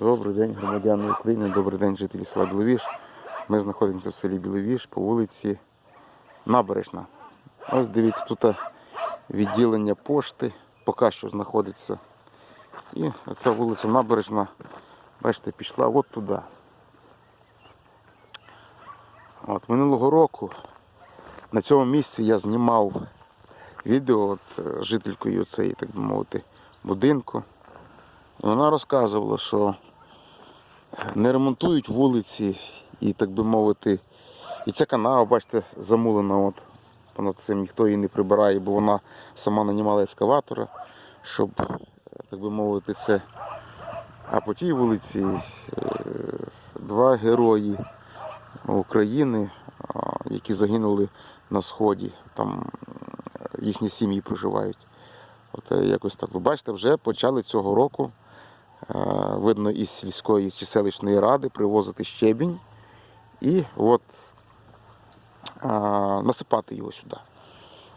Добрий день, громадяни України, добрий день, жителі села Біловіж. Ми знаходимося в селі Біловіж по вулиці Набережна. Ось дивіться, тут відділення пошти поки що знаходиться. І оця вулиця Набережна, бачите, пішла от туди. От, минулого року на цьому місці я знімав відео з жителькою цієї, так би мовити, будинку. Вона розказувала, що не ремонтують вулиці і, так би мовити, і ця канава, бачите, замулена. От, понад цим ніхто її не прибирає, бо вона сама нанімала ескаватора, щоб, так би мовити, це. А по тій вулиці е, два герої України, які загинули на сході. Там е, їхні сім'ї проживають. От е, якось так. Ви бачите, вже почали цього року, видно, із сільської чи селищної ради привозити щебінь і от е, насипати його сюди.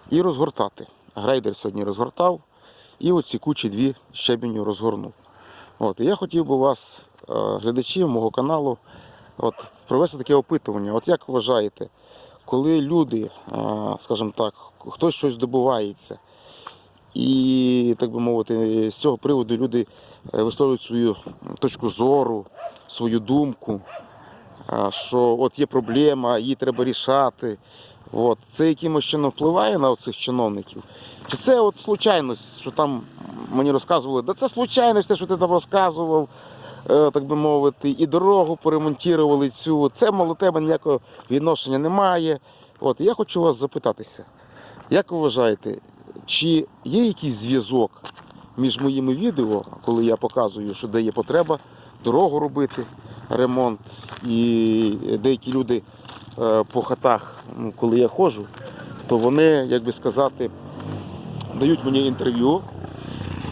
І розгортати. Грейдер сьогодні розгортав і оці кучі дві щебеню розгорнув. От, і я хотів би вас, е, глядачів мого каналу, от, провести таке опитування. От як вважаєте, коли люди, е, скажімо так, хтось щось добувається, і, так би мовити, з цього приводу люди е, висловлюють свою точку зору, свою думку, що от є проблема, її треба рішати. От. Це якимось чином впливає на цих чиновників? Чи це от случайність, що там мені розказували, да це случайність, те, що ти там розказував, е, так би мовити, і дорогу поремонтували цю. Це мало тебе ніякого відношення немає. От я хочу вас запитатися, як ви вважаєте, чи є якийсь зв'язок між моїми відео, коли я показую, що де є потреба дорогу робити, ремонт, і деякі люди е, по хатах, коли я ходжу, то вони, як би сказати, дають мені інтерв'ю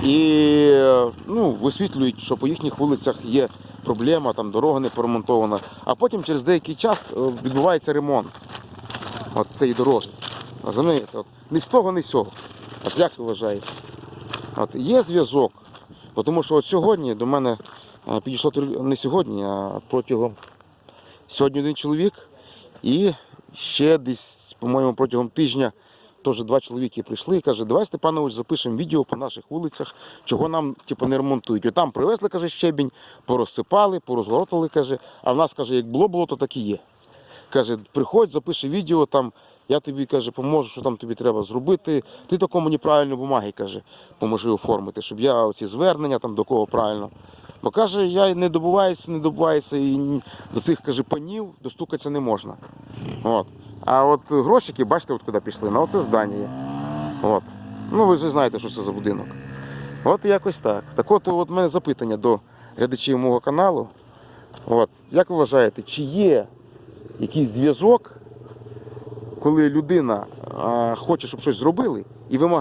і ну, висвітлюють, що по їхніх вулицях є проблема, там дорога не поремонтована, а потім через деякий час е, відбувається ремонт от цієї дороги. Розумієте? Ні з того, ні з цього. От як ви вважаєте? От, є зв'язок, тому що от сьогодні до мене е, підійшло не сьогодні, а протягом сьогодні один чоловік і ще десь, по-моєму, протягом тижня теж два чоловіки прийшли і каже, давай Степанович запишемо відео по наших вулицях, чого нам типу, не ремонтують. От там привезли, каже, щебінь, порозсипали, порозгоротали, каже, а в нас каже, як було було, то так і є. Каже, приходь, запиши відео там. Я тобі каже, поможу, що там тобі треба зробити. Ти тако мені бумаги каже, поможи оформити, щоб я оці звернення там до кого правильно. Бо каже, я не добуваюся, не добуваюся і до цих каже панів достукатися не можна. От. А от грошики, бачите, от куди пішли, на оце здання. От. Ну ви ж знаєте, що це за будинок. От якось так. Так от, от мене запитання до глядачів мого каналу. От. Як ви вважаєте, чи є якийсь зв'язок, коли людина хоче, щоб щось зробили, і вимагає.